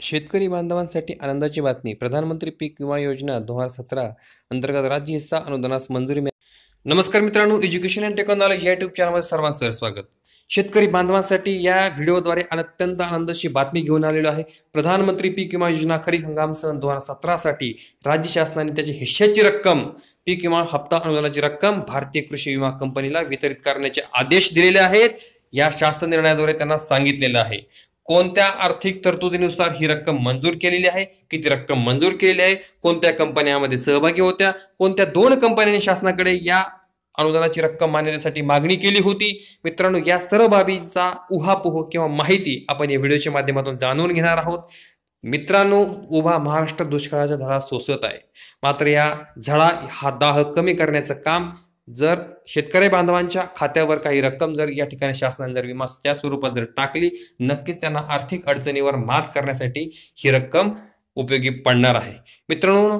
शेतकरी बांधवांसाठी आनंदाची बातमी. प्रधानमंत्री पीक विमा योजना दोन हजार सतरा अंतर्गत राज्य हिस्सा अनुदानास मंजुरी नमस्कार मित्रांनो एज्युकेशन अँड टेक्नॉलॉजी या युट्यूब चॅनलमध्ये सर्वांचं स्वागत. शेतकरी बांधवांसाठी या व्हिडिओद्वारे अत्यंत आनंदाची बातमी घेऊन आलेलो आहे. प्रधानमंत्री पीक विमा योजना खरीप हंगाम सन दोन हजार सतरासाठी राज्य शासनाने त्याची हिश्श्याची रक्कम पीक विमा हप्ता अनुदानाची रक्कम भारतीय कृषी विमा कंपनीला वितरित करण्याचे आदेश दिलेले आहेत. या शासन निर्णयाद्वारे त्यांना सांगितलेलं आहे. कोणत्या आर्थिक तरतुदीनुसार ही रक्कम मंजूर केलेली आहे? किती रक्कम मंजूर केलेली आहे? कोणत्या कंपन्यामध्ये सहभागी होत्या? कोणत्या दोन कंपन्यांनी शासनाकडे या अनुदानाची रक्कम मान्यतेसाठी मागणी केली होती? मित्रांनो या सर्व बाबींचा उहापोह किंवा माहिती आपण या व्हिडिओच्या माध्यमातून जाणून घेणार आहोत. मित्रांनो उभा महाराष्ट्र दुष्काळाचा झळा सोसत आहे. मात्र या झळा हा दाह कमी करण्याचं काम जर शेतकरी बांधवांच्या खात्यावर काही रक्कम जर या ठिकाणी शासनाने जर विमा त्या स्वरूपात जर टाकली नक्कीच त्यांना आर्थिक अडचणीवर मात करण्यासाठी ही रक्कम उपयोगी पडणार आहे. मित्रांनो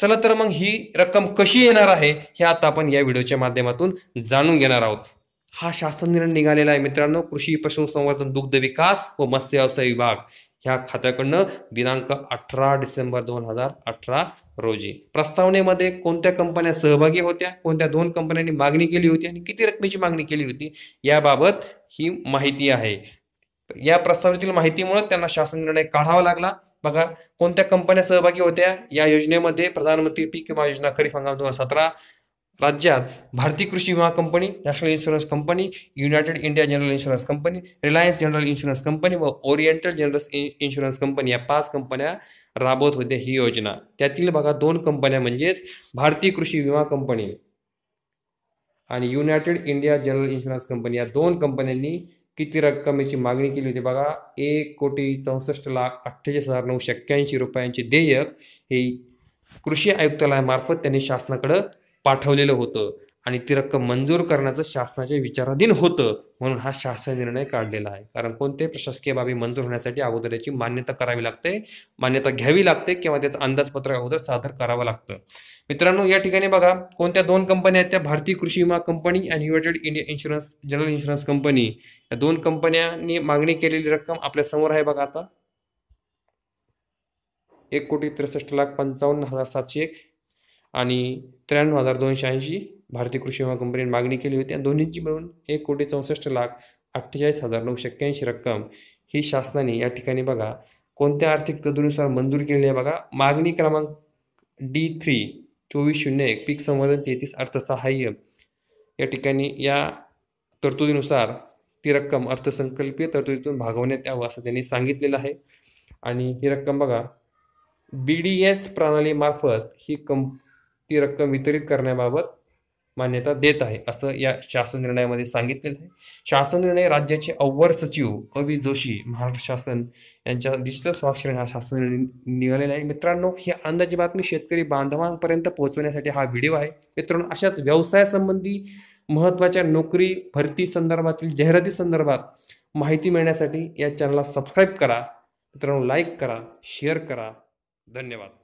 चला तर मग ही रक्कम कशी येणार आहे हे आता आपण या व्हिडिओच्या माध्यमातून जाणून घेणार आहोत. हा शासन निर्णय निघालेला आहे मित्रांनो. कृषी पशुसंवर्धन दुग्ध विकास व मत्स्य व्यवसाय विभाग. ह्या खात्याकडनं दिनांक अठरा डिसेंबर दोन हजार अठरा रोजी. प्रस्तावनेमध्ये कोणत्या कंपन्या सहभागी होत्या? कोणत्या दोन कंपन्यांनी मागणी केली होती? आणि किती रकमेची मागणी केली होती? याबाबत ही माहिती आहे. या प्रस्तावनेतील माहितीमुळे त्यांना शासन निर्णय काढावा लागला. बघा कोणत्या कंपन्या सहभागी होत्या? या योजनेमध्ये प्रधानमंत्री पीक विमा योजना खरीप हंगाम दोन हजार सतरा राज्यात भारतीय कृषी विमा company national insurance company united India general insurance company Reliance general insurance company व ओरिएंटल जनरल इन्शुरन्स कंपनी या पाच कंपन्या राबवत होत्या ही योजना. त्यातील बघा दोन कंपन्या म्हणजेच भारतीय कृषी विमा कंपनी आणि united India general insurance company. या दोन कंपन्यांनी किती रक्कमेची मागणी केली होती बघा? एक कोटी चौसष्ट लाख अठ्ठेचाळीस हजार नऊशे एक्क्याऐंशी रुपयांचे देयक हे कृषी आयुक्तालयामार्फत त्यांनी शासनाकडं पाठवलेलं होतं आणि ती रक्कम मंजूर करण्याचं शासनाच्या विचाराधीन होतं म्हणून हा शासन निर्णय काढलेला आहे. कारण कोणते प्रशासकीय बाबी मंजूर होण्यासाठी अगोदर याची मान्यता करावी लागते मान्यता घ्यावी लागते किंवा त्याचं अंदाजपत्रक अगोदर सादर करावं लागतं. मित्रांनो या ठिकाणी बघा कोणत्या दोन कंपन्या आहेत त्या? भारतीय कृषी विमा कंपनी आणि united India insurance general insurance company. या दोन कंपन्यांनी मागणी केलेली रक्कम आपल्यासमोर आहे बघा आता. एक कोटी त्रेसष्ट लाख पंचावन्न हजार सातशे एक. आणि त्र्याण्णव हजार दोनशे ऐंशी भारतीय कृषी विमा कंपनीने मागणी केली होती. आणि दोन्हींची मिळून एक कोटी चौसष्ट लाख अठ्ठेचाळीस हजार नऊशे एक्क्याऐंशी रक्कम ही शासनाने या ठिकाणी बघा कोणत्या आर्थिक तरतुदीनुसार मंजूर केलेली आहे बघा. मागणी क्रमांक डी थ्री चोवीस शून्य एक पीक संवर्धन तेहतीस अर्थसहाय्य या ठिकाणी या तरतुदीनुसार ती रक्कम अर्थसंकल्पीय तरतुदीतून भागवण्यात यावं असं त्यांनी सांगितलेलं आहे. आणि ही रक्कम बघा बी डी एस प्रणालीमार्फत ही कंप ती रक्कम वितरित करण्याबाबत मान्यता देत आहे असं या शासन निर्णयामध्ये सांगितलेलं आहे. शासन निर्णय राज्याचे अव्वल सचिव अवि जोशी महाराष्ट्र शासन यांच्या डिजिटल स्वाक्षरी हा शासन निर्णय निघालेला आहे. मित्रांनो ही अंदाजी बातमी शेतकरी बांधवांपर्यंत पोहोचवण्यासाठी हा व्हिडिओ आहे. मित्रांनो अशाच व्यवसायासंबंधी महत्त्वाच्या नोकरी भरती संदर्भातील जाहिराती संदर्भात माहिती मिळण्यासाठी या चॅनलला सबस्क्राईब करा. मित्रांनो लाईक करा शेअर करा. धन्यवाद.